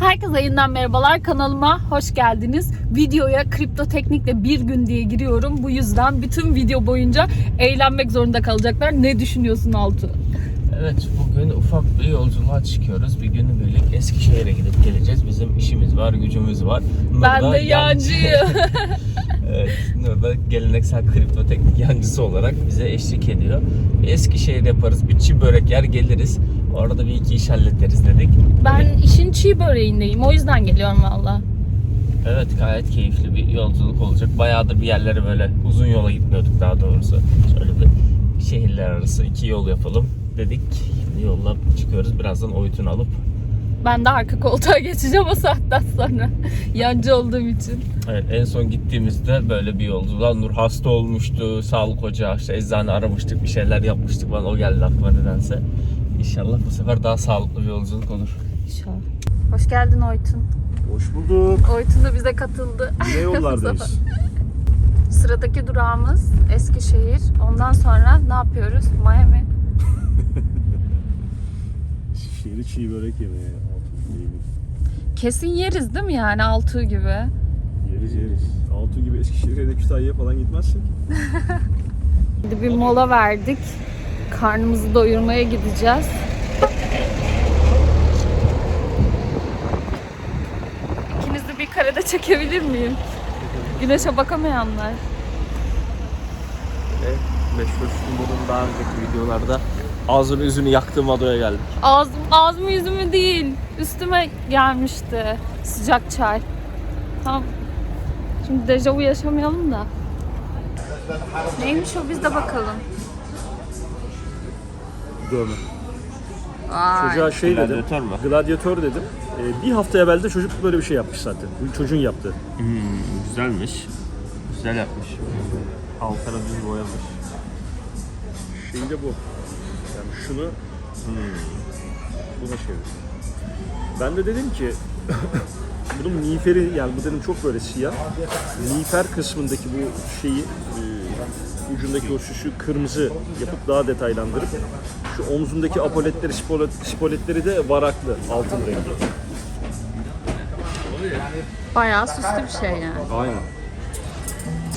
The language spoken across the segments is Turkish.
Herkese yeniden merhabalar. Kanalıma hoş geldiniz. Videoya kripto teknikle bir gün diye giriyorum. Bu yüzden bütün video boyunca eğlenmek zorunda kalacaklar. Ne düşünüyorsun Altu? Evet bugün ufak bir yolculuğa çıkıyoruz. Bir günübirlik Eskişehir'e gidip geleceğiz. Bizim işimiz var, gücümüz var. Nur Ben de yancıyım. evet, Nur da geleneksel kripto teknik yancısı olarak bize eşlik ediyor. Bir Eskişehir yaparız, bir çi börek yer geliriz. Orada bir iki iş hallederiz dedik. ben işin çiğ böreğindeyim. O yüzden geliyorum valla. Evet gayet keyifli bir yolculuk olacak. Bayağıdır bir yerlere böyle uzun yola gitmiyorduk daha doğrusu. Şöyle bir şehirler arası iki yol yapalım dedik. Şimdi yolla çıkıyoruz. Birazdan oytun alıp Ben de arka koltuğa geçeceğim o saatten sonra. Yancı olduğum için. Evet en son gittiğimizde böyle bir yolculuğa Nur hasta olmuştu. Sağlık ocağı işte eczane aramıştık bir şeyler yapmıştık falan o geldi aklıma nedense. İnşallah bu sefer daha sağlıklı bir yolculuk olur. İnşallah. Hoş geldin Oytun. Hoş bulduk. Oytun da bize katıldı. Yine yollardayız. Sıradaki durağımız Eskişehir. Ondan sonra ne yapıyoruz? Miami. Şehri çiğ börek yemeye altı değil. Kesin yeriz değil mi yani Altuğ gibi? Yeriz yeriz. Altı gibi Eskişehir'e de Kütahya'ya falan gitmezsek. Şimdi bir mola verdik. Karnımızı doyurmaya gideceğiz. İkinizi bir karede çekebilir miyim? Güneşe bakamayanlar. Ve meşhur bunun daha önceki videolarda ağzını yüzünü yaktığım adaya geldik. Ağzım, ağzım yüzümü değil. Üstüme gelmişti sıcak çay. Tamam. Şimdi dejavu yaşamayalım da. Neymiş o biz de bakalım. Dövme. Çocuğa şey dedim. Gladyatör mü? Gladyatör dedim. Ee, bir hafta evvel de çocuk böyle bir şey yapmış zaten. Bu çocuğun yaptığı. Hmm, güzelmiş. Güzel yapmış. Altına düz boyamış. Şey de bu. Yani şunu buna çevir. Ben de dedim ki bunun miğferi yani bu dedim çok böyle siyah. Miğfer kısmındaki bu şeyi e, ucundaki o süsü kırmızı yapıp daha detaylandırıp şu omzundaki apoletleri, spolet, spoletleri de varaklı altın rengi. Bayağı süslü bir şey yani. Aynen.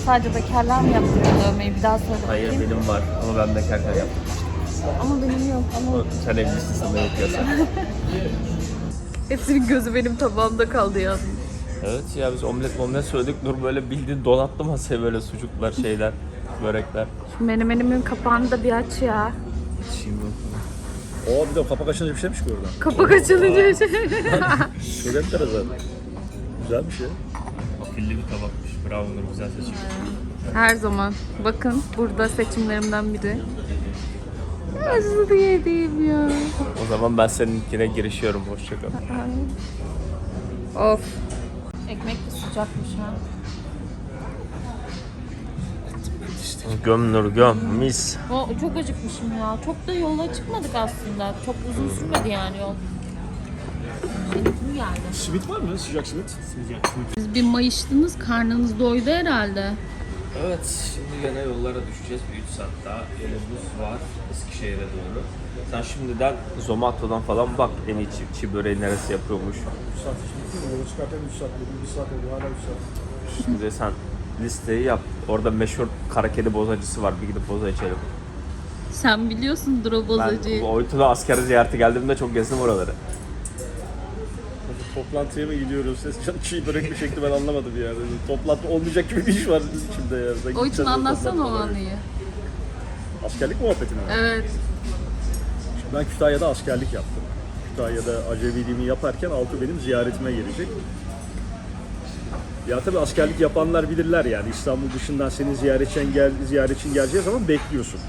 Sadece bekarlar mı yaptırıyor dövmeyi bir daha söyle Hayır bakayım. benim var ama ben bekarken yaptım. Ama benim yok ama Sen evlisin sana yok yasak. hepsinin gözü benim tabağımda kaldı ya. Evet ya biz omlet omlet söyledik. Nur böyle bildiğin donattı masaya böyle sucuklar şeyler, börekler. Şu menemenimin kapağını da bir aç ya. Şimdi O bir de kapak açınca bir şeymiş ki oradan. Kapak açılınca şey. Söyletler zaten. Güzel bir şey. afilli bir tabakmış. Bravo Nur güzel seçim. Her zaman. Bakın burada seçimlerimden biri. Acısı yediğim ya. O zaman ben seninkine girişiyorum. Hoşçakal. Of. Ekmek de sıcakmış ha. Göm Nur göm. Mis. O, çok acıkmışım ya. Çok da yola çıkmadık aslında. Çok uzun sürmedi yani yol. Seninki geldi? Simit var mı? Sıcak simit. Sıcak simit. Siz bir mayıştınız, karnınız doydu herhalde. Evet, şimdi gene yollara düşeceğiz. Bir 3 saat daha yolumuz var Eskişehir'e doğru. Sen şimdiden Zomato'dan falan bak en iyi çi, çi böreği neresi yapıyormuş. 3 saat işte. Yola çıkarken 3 saat dedim. 1 saat oldu hala 3 saat. Şimdi sen listeyi yap. Orada meşhur kara kedi bozacısı var. Bir gidip boza içelim. Sen biliyorsundur o Ben bozacıyı. bu Oytun'a asker ziyareti geldiğimde çok gezdim oraları. Toplantıya mı gidiyoruz? Ses çiğ börek mi çekti ben anlamadım yani. Toplantı olmayacak gibi bir iş var içimde yani. Sanki O için gideceğiz de anlatsana o toplantı var. anıyı. Askerlik muhabbetini mi? Evet. Şimdi Ben Kütahya'da askerlik yaptım. Kütahya'da acemiliğimi yaparken Altı benim ziyaretime gelecek. Ya tabii askerlik yapanlar bilirler yani İstanbul dışından senin ziyaretçin gel ziyaretçin geleceği zaman bekliyorsun.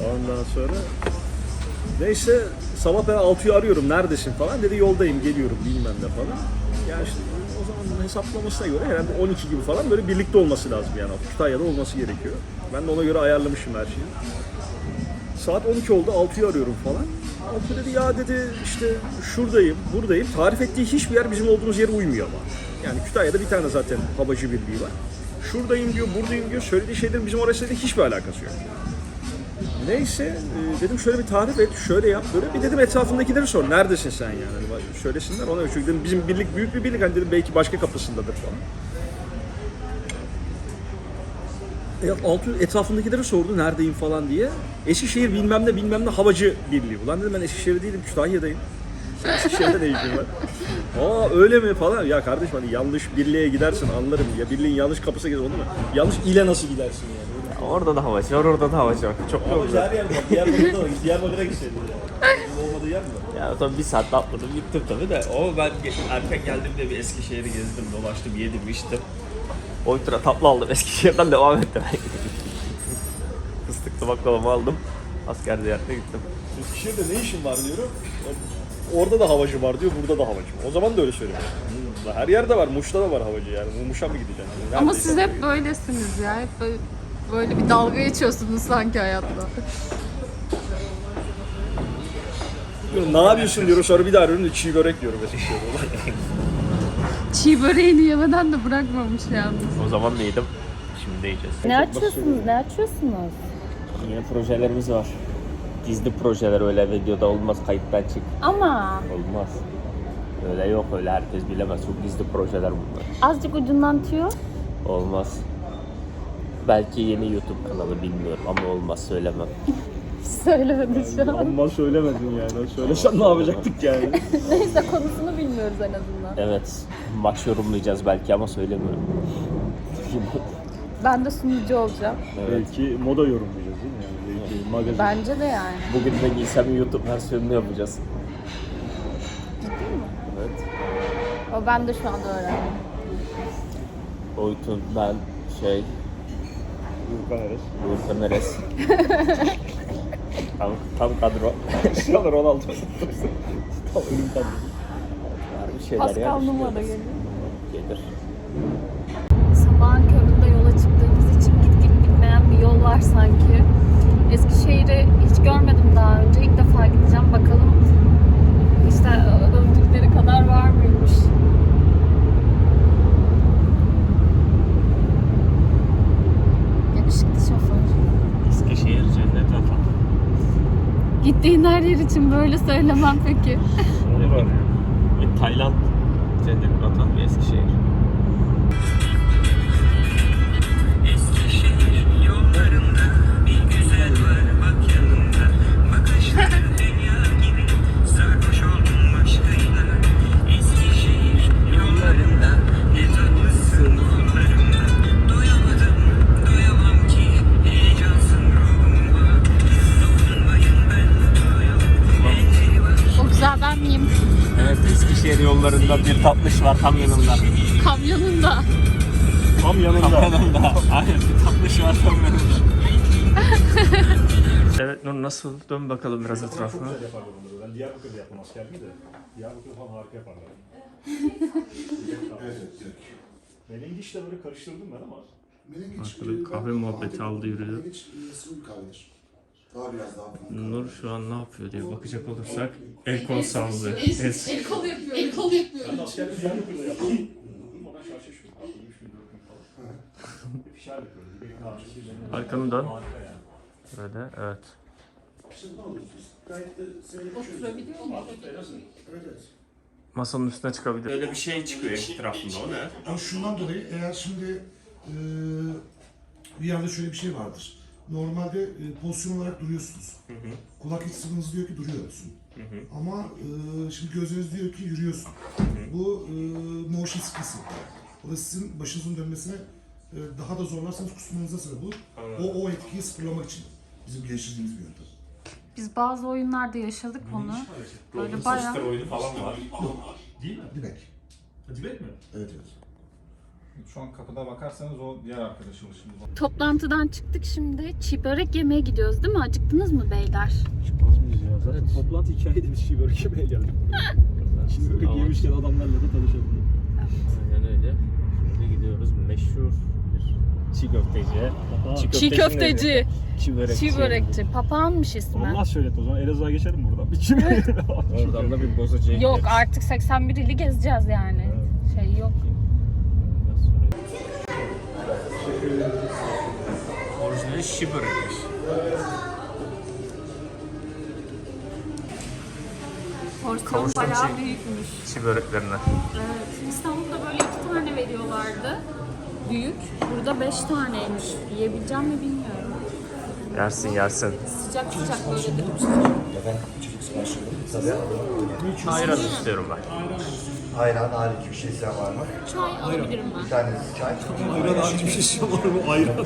Ondan sonra neyse sabah ben Altu'yu arıyorum neredesin falan dedi yoldayım geliyorum bilmem ne falan. Yani işte o zaman hesaplamasına göre herhalde 12 gibi falan böyle birlikte olması lazım yani Kütahya'da olması gerekiyor. Ben de ona göre ayarlamışım her şeyi. Saat 12 oldu 6'yı arıyorum falan. Altı dedi ya dedi işte şuradayım, buradayım. Tarif ettiği hiçbir yer bizim olduğumuz yere uymuyor ama. Yani Kütahya'da bir tane zaten havacı birliği var. Şuradayım diyor, buradayım diyor. Söylediği şeylerin bizim orasıyla hiçbir alakası yok. Neyse e, dedim şöyle bir tarif et, şöyle yap, böyle bir dedim etrafındakileri sor. Neredesin sen yani? Hani söylesinler ona. Çünkü dedim bizim birlik büyük bir birlik. Hani dedim belki başka kapısındadır falan. Altı etrafındakileri sordu neredeyim falan diye. Eskişehir bilmem ne bilmem ne havacı birliği. Ulan dedim ben Eskişehir değilim Kütahya'dayım. Eskişehir'de ne ilgim var? Aa öyle mi falan. Ya kardeşim hani yanlış birliğe gidersin anlarım. Ya birliğin yanlış kapısı gider olur mu? Yanlış ile nasıl gidersin yani? Orada da havacı var, orada da havacı var. Çok Ama güzel. her yer var. Diyarbakır'da var. Diyarbakır'a yani. Olmadığı yer mi? Ya tabii bir saat atladım gittim tabii de. O ben ge- erken geldiğimde bir Eskişehir'i gezdim, dolaştım, yedim, içtim. O lira tatlı aldım Eskişehir'den devam ettim. Fıstıklı baklavamı aldım. Asker ziyaretine gittim. Eskişehir'de ne işin var diyorum. Orada da havacı var diyor, burada da havacı var. O zaman da öyle söylüyor. Her yerde var, Muş'ta da var havacı yani. Muş'a mı gideceksin? Yani Ama neredeyse siz hep böylesiniz ya. Hep böyle, böyle bir dalga geçiyorsunuz sanki hayatta. Diyorum, ne yapıyorsun diyorum sonra bir daha arıyorum çiğ börek diyorum Eskişehir'de. Çiğ böreğini yemeden de bırakmamış yalnız. O zaman da yedim. Şimdi de yiyeceğiz. Ne açıyorsunuz? Ne açıyorsunuz? Yine projelerimiz var. Gizli projeler öyle videoda olmaz kayıttan çık. Ama Olmaz. Öyle yok öyle herkes bilemez. Çok gizli projeler bunlar. azıcık ucundan tüyo. Olmaz. Belki yeni YouTube kanalı bilmiyorum ama olmaz söylemem. Söylemedi şu an. Amma söylemedin yani. Söylesen ne yapacaktık yani? Neyse konusunu bilmiyoruz en azından. Evet. Maç yorumlayacağız belki ama söylemiyorum. Ben de sunucu olacağım. evet. Belki moda yorumlayacağız değil mi? Yani belki magazin. Bence de yani. Bugün de giysem YouTube versiyonunu yapacağız. Evet. O ben de şu anda öğrendim. Oytun, ben, şey, Gürkan Eres. Uğurkan Eres. tam, tam kadro. Cristiano Ronaldo. Tam ölüm kadrosu. Var bir şeyler Pascal yani. numara geliyor. Gelir. Sabahın köründe yola çıktığımız için git git bitmeyen bir yol var sanki. Eskişehir'i hiç görmedim daha önce. İlk defa gideceğim. Bakalım işte övdükleri kadar var mıymış. Yakışıklı şoför. Eskişehir cennet vatan. Gittiğin her yer için böyle söylemem peki. Tayland cennet vatan ve. Eskişehir yollarında bir tatlış var tam yanımda. Kamyonunda. Tam Tam yanında. yanımda. Aynen bir tatlış var tam yanımda. evet Nur nasıl? Dön bakalım biraz etrafına. Güzel yaparlar bunları. Ben Diyarbakır'da yaptım askerliği de. Diyarbakır falan harika yaparlar. Menengiçle böyle karıştırdım ben ama. Menengiç, Arkada e, kahve ben- muhabbeti aldı yürüdü. Menengiç e, bir kahvedir. Daha biraz daha farklı. Nur şu an ne yapıyor diye bakacak olursak el kol sallıyor. El, kol yapıyor. El kol yapıyor. Ben de askerliği Diyarbakır'da yaptım. Durmadan şarjı şu. Kaldım 3 gün 4 gün falan. Hep işaret yapıyordu. Bir karşı bir Arkanı dön. Harika yani. Böyle evet. Oturabiliyor. Masanın üstüne çıkabilir. Böyle bir şey çıkıyor etrafında o ne? Ama şundan dolayı eğer şimdi e, bir yerde şöyle bir şey vardır. Normalde e, pozisyon olarak duruyorsunuz. Kulak iç sıvınız diyor ki duruyorsun. Ama e, şimdi gözünüz diyor ki yürüyorsun. Bu e, motion sickness. O da sizin başınızın dönmesine e, daha da zorlarsanız kusmanıza sebep olur. O, o etkiyi sıfırlamak için bizim geliştirdiğimiz bir yöntem. Biz bazı oyunlarda yaşadık onu. Böyle bayağı oyunu falan var. Değil mi? Demek. Dibek mi? Evet evet. Şu an kapıda bakarsanız o diğer arkadaşımız şimdi. toplantıdan çıktık şimdi. Çiğ börek yemeye gidiyoruz değil mi? Acıktınız mı beyler? Çıkmaz mıyız ya? Zaten toplantı hikayeydi biz çiğ börek yemeye geldik. Şimdi börek yemişken adamlarla da tanışalım. Aynen öyle. Şimdi gidiyoruz meşhur bir çiğ köfteciye. Çiğ köfteci. Çiğ börekçi. Çiğ börekçi. Papağanmış ismi. Allah söylet o zaman Elazığ'a geçelim buradan. Bir çiğ. Oradan da bir bozacıya Yok artık 81 ili gezeceğiz yani. Şey yok. Orijinali Schipper'miş. Porsiyon Kavuştum bayağı şey- büyükmüş. Çi böreklerine. Evet, İstanbul'da böyle iki tane veriyorlardı. Büyük. Burada beş taneymiş. Yiyebileceğim mi bilmiyorum. Yersin yersin. Sıcak sıcak böyle dilim. Hayır istiyorum ben. Ayran hariç bir şey isteyen var mı? Çay alabilirim ben. Bir tanesi çay. Ayran hariç bir şey var mı? Ayran.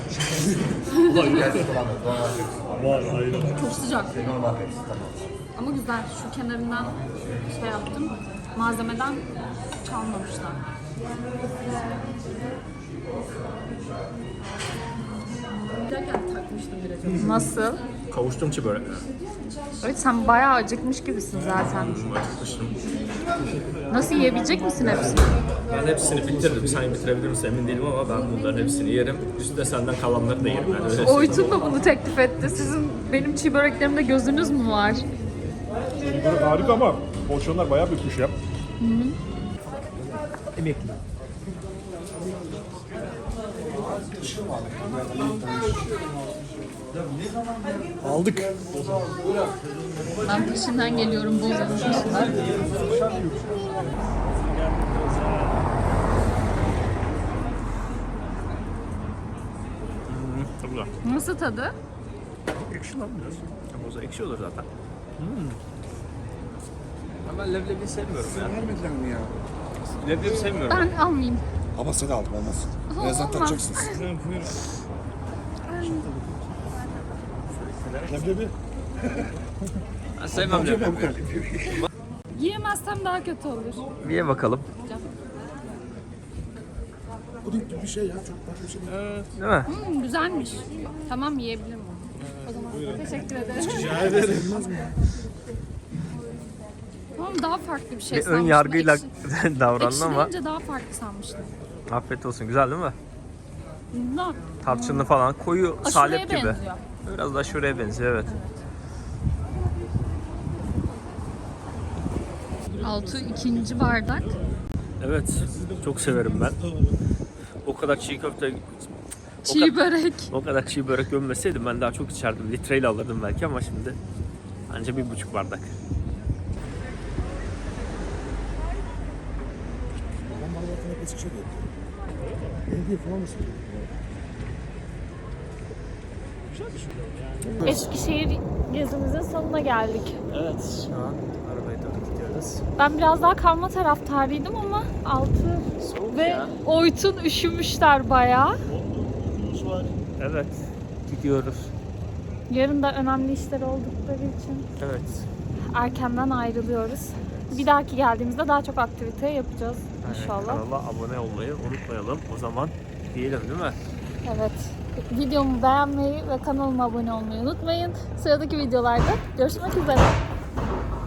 Kendisi olan da normal Pepsi var. Var ayran. Çok sıcak. Normal Pepsi tamam. Ama güzel. Şu kenarından şey yaptım. Malzemeden çalmamışlar. Nasıl? Kavuştum çiğ börek. Evet sen bayağı acıkmış gibisin zaten. Acıkmıştım. Nasıl yiyebilecek misin hepsini? Ben hepsini bitirdim. Sen bitirebilir misin emin değilim ama ben bunların hepsini yerim. Üstüne senden kalanları da yerim. Yani öyle Oytun da bunu teklif etti. Sizin benim çiğ böreklerimde gözünüz mü var? Bunlar harika ama porsiyonlar bayağı büyükmüş ya. Aldık. Ben peşinden geliyorum Bozan'ın peşinden. Nasıl tadı? Ekşi lan biraz. Ama o ekşi olur zaten. Hmm. Ben leblebi sevmiyorum ya. Vermediler mi ya? Leblebi sevmiyorum. Ben almayayım. Ama sen aldım olmaz. Birazdan olmaz. takacaksınız. Leblebi. Ben sevmem leblebi. Yiyemezsem daha kötü olur. Bir ye bakalım. Puding gibi bir şey ya. Çok farklı bir şey değil. Mi? Hmm, güzelmiş. Tamam yiyebilirim onu. O zaman teşekkür ederim. Tamam daha farklı bir şey Bir ön sanmıştım. yargıyla Ekşi- davrandın ama Ekşileyince daha farklı sanmıştım. afiyet olsun. Güzel değil mi? Bundan Tarçınlı falan koyu aşureye salep gibi. benziyor. Biraz da şuraya benziyor evet. Altı ikinci bardak. Evet. Çok severim ben. O kadar çiğ köfte Çiğ börek. o kadar çiğ börek gömmeseydim ben daha çok içerdim. Litreyle alırdım belki ama şimdi anca bir buçuk bardak. Bakın hep Eskişehir falan mısın? Eskişehir gezimizin sonuna geldik. Evet şu an arabaya doğru gidiyoruz. Ben biraz daha kalma taraftarıydım ama altı Soğuk ve ya. Oytun üşümüşler bayağı. Evet gidiyoruz. Yarın da önemli işler oldukları için Evet. erkenden ayrılıyoruz. Bir dahaki geldiğimizde daha çok aktivite yapacağız inşallah. Kanala abone olmayı unutmayalım. O zaman diyelim değil mi? Evet. Videomu beğenmeyi ve kanalıma abone olmayı unutmayın. Sıradaki videolarda görüşmek üzere.